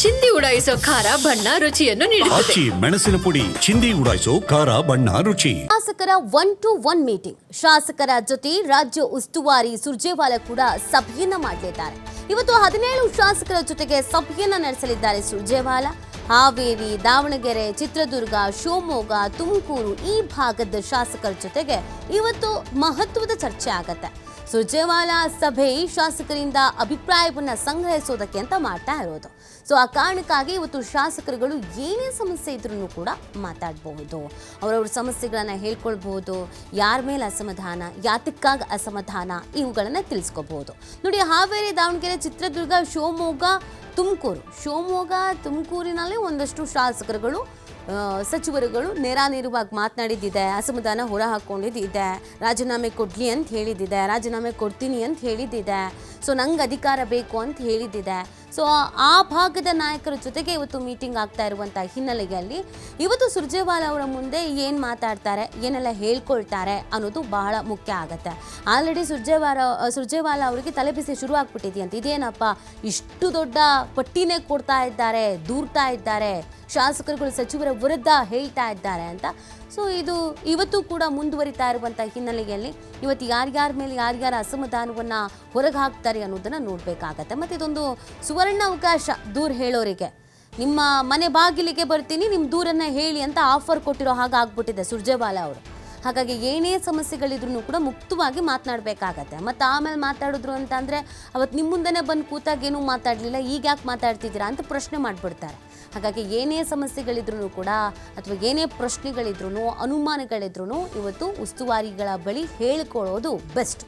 ಚಿಂದಿ ಉಡಾಯಿಸೋ ಖಾರ ಬಣ್ಣ ರುಚಿಯನ್ನು ನೀಡುತ್ತದೆ. ಆಚಿ ಮೆಣಸಿನ ಪುಡಿ ಚಿಂದಿ ಉಡಾಯಿಸೋ ಖಾರ ಬಣ್ಣ ರುಚಿ. ಶಾಸಕರ ಒನ್ ಟು ಒನ್ ಮೀಟಿಂಗ್ ಶಾಸಕರ ಜೊತೆ ರಾಜ್ಯ ಉಸ್ತುವಾರಿ ಸುರ್ಜೇವಾಲ ಕೂಡ ಸಭೆಯನ್ನ ಮಾಡಲಿದ್ದಾರೆ. ಇವತ್ತು ಹದಿನೇಳು ಶಾಸಕರ ಜೊತೆಗೆ ಸಭೆಯನ್ನ ನಡೆಸಲಿದ್ದಾರೆ ಸುರ್ಜೇವಾಲ. ಹಾವೇರಿ ದಾವಣಗೆರೆ ಚಿತ್ರದುರ್ಗ ಶಿವಮೊಗ್ಗ ತುಮಕೂರು ಈ ಭಾಗದ ಶಾಸಕರ ಜೊತೆಗೆ ಇವತ್ತು ಮಹತ್ವದ ಚರ್ಚೆ ಆಗತ್ತೆ. ಸುರ್ಜೇವಾಲ ಸಭೆ ಶಾಸಕರಿಂದ ಅಭಿಪ್ರಾಯವನ್ನು ಸಂಗ್ರಹಿಸೋದಕ್ಕೆ ಅಂತ ಮಾಡ್ತಾ ಇರೋದು. ಸೊ ಆ ಕಾರಣಕ್ಕಾಗಿ ಇವತ್ತು ಶಾಸಕರುಗಳು ಏನೇ ಸಮಸ್ಯೆ ಇದ್ರೂ ಕೂಡ ಮಾತಾಡಬಹುದು. ಅವರವ್ರ ಸಮಸ್ಯೆಗಳನ್ನು ಹೇಳ್ಕೊಳ್ಬಹುದು. ಯಾರ ಮೇಲೆ ಅಸಮಾಧಾನ, ಯಾತಕ್ಕಾಗಿ ಅಸಮಾಧಾನ ಇವುಗಳನ್ನು ತಿಳಿಸ್ಕೋಬಹುದು ನೋಡಿ, ಹಾವೇರಿ, ದಾವಣಗೆರೆ, ಚಿತ್ರದುರ್ಗ, ಶಿವಮೊಗ್ಗ, ತುಮಕೂರು. ಶಿವಮೊಗ್ಗ, ತುಮಕೂರಿನಲ್ಲಿ ಒಂದಷ್ಟು ಶಾಸಕರುಗಳು ಸಚಿವರುಗಳು ನೇರಾನೇರವಾಗಿ ಮಾತನಾಡಿದ್ದಿದೆ, ಅಸಮಾಧಾನ ಹೊರ ಹಾಕೊಂಡಿದ್ದಿದೆ, ರಾಜೀನಾಮೆ ಕೊಡ್ಲಿ ಅಂತ ಹೇಳಿದ್ದಿದೆ, ರಾಜೀನಾಮೆ ಕೊಡ್ತೀನಿ ಅಂತ ಹೇಳಿದ್ದಿದೆ. ಸೊ ನಂಗೆ ಅಧಿಕಾರ ಬೇಕು ಅಂತ ಹೇಳಿದ್ದಿದೆ. ಸೊ ಆ ಭಾಗದ ನಾಯಕರ ಜೊತೆಗೆ ಇವತ್ತು ಮೀಟಿಂಗ್ ಆಗ್ತಾ ಇರುವಂಥ ಹಿನ್ನೆಲೆಯಲ್ಲಿ ಇವತ್ತು ಸುರ್ಜೇವಾಲ ಅವರ ಮುಂದೆ ಏನು ಮಾತಾಡ್ತಾರೆ, ಏನೆಲ್ಲ ಹೇಳ್ಕೊಳ್ತಾರೆ ಅನ್ನೋದು ಬಹಳ ಮುಖ್ಯ ಆಗುತ್ತೆ. ಆಲ್ರೆಡಿ ಸುರ್ಜೇವಾಲ ಸುರ್ಜೇವಾಲ ಅವರಿಗೆ ತಲೆಬಿಸಿ ಶುರು ಆಗ್ಬಿಟ್ಟಿದೆಯಂತೆ. ಇದೇನಪ್ಪ, ಇಷ್ಟು ದೊಡ್ಡ ಪಟ್ಟಿನೇ ಕೊಡ್ತಾ ಇದ್ದಾರೆ, ದೂರ್ತಾ ಇದ್ದಾರೆ, ಶಾಸಕರುಗಳು ಸಚಿವರ ವಿರುದ್ಧ ಹೇಳ್ತಾ ಇದ್ದಾರೆ ಅಂತ. ಸೊ ಇದು ಇವತ್ತು ಕೂಡ ಮುಂದುವರಿತಾ ಇರುವಂಥ ಹಿನ್ನೆಲೆಯಲ್ಲಿ ಇವತ್ತು ಯಾರ್ಯಾರ ಮೇಲೆ ಯಾರ್ಯಾರ ಅಸಮಾಧಾನವನ್ನು ಹೊರಗೆ ಹಾಕ್ತಾರೆ ಅನ್ನೋದನ್ನು ನೋಡಬೇಕಾಗತ್ತೆ. ಮತ್ತು ಇದೊಂದು ಸುವರ್ಣ ಅವಕಾಶ ದೂರ ಹೇಳೋರಿಗೆ. ನಿಮ್ಮ ಮನೆ ಬಾಗಿಲಿಗೆ ಬರ್ತೀನಿ ನಿಮ್ಮ ದೂರನ್ನು ಹೇಳಿ ಅಂತ ಆಫರ್ ಕೊಟ್ಟಿರೋ ಹಾಗೆ ಆಗ್ಬಿಟ್ಟಿದೆ ಸುರ್ಜೇವಾಲ ಅವರು. ಹಾಗಾಗಿ ಏನೇ ಸಮಸ್ಯೆಗಳಿದ್ರೂ ಕೂಡ ಮುಕ್ತವಾಗಿ ಮಾತನಾಡಬೇಕಾಗತ್ತೆ. ಮತ್ತು ಆಮೇಲೆ ಮಾತಾಡಿದ್ರು ಅಂತ ಅಂದರೆ ಅವತ್ತು ನಿಮ್ಮ ಮುಂದೆ ಬಂದು ಕೂತಾಗ ಏನೂ ಮಾತಾಡಲಿಲ್ಲ, ಈಗ ಯಾಕೆ ಮಾತಾಡ್ತಿದ್ದೀರಾ ಅಂತ ಪ್ರಶ್ನೆ ಮಾಡಿಬಿಡ್ತಾರೆ. ಹಾಗಾಗಿ ಏನೇ ಸಮಸ್ಯೆಗಳಿದ್ರೂ ಕೂಡ ಅಥವಾ ಏನೇ ಪ್ರಶ್ನೆಗಳಿದ್ರೂ ಅನುಮಾನಗಳಿದ್ರೂ ಇವತ್ತು ಉಸ್ತುವಾರಿಗಳ ಬಳಿ ಹೇಳ್ಕೊಳ್ಳೋದು ಬೆಸ್ಟ್.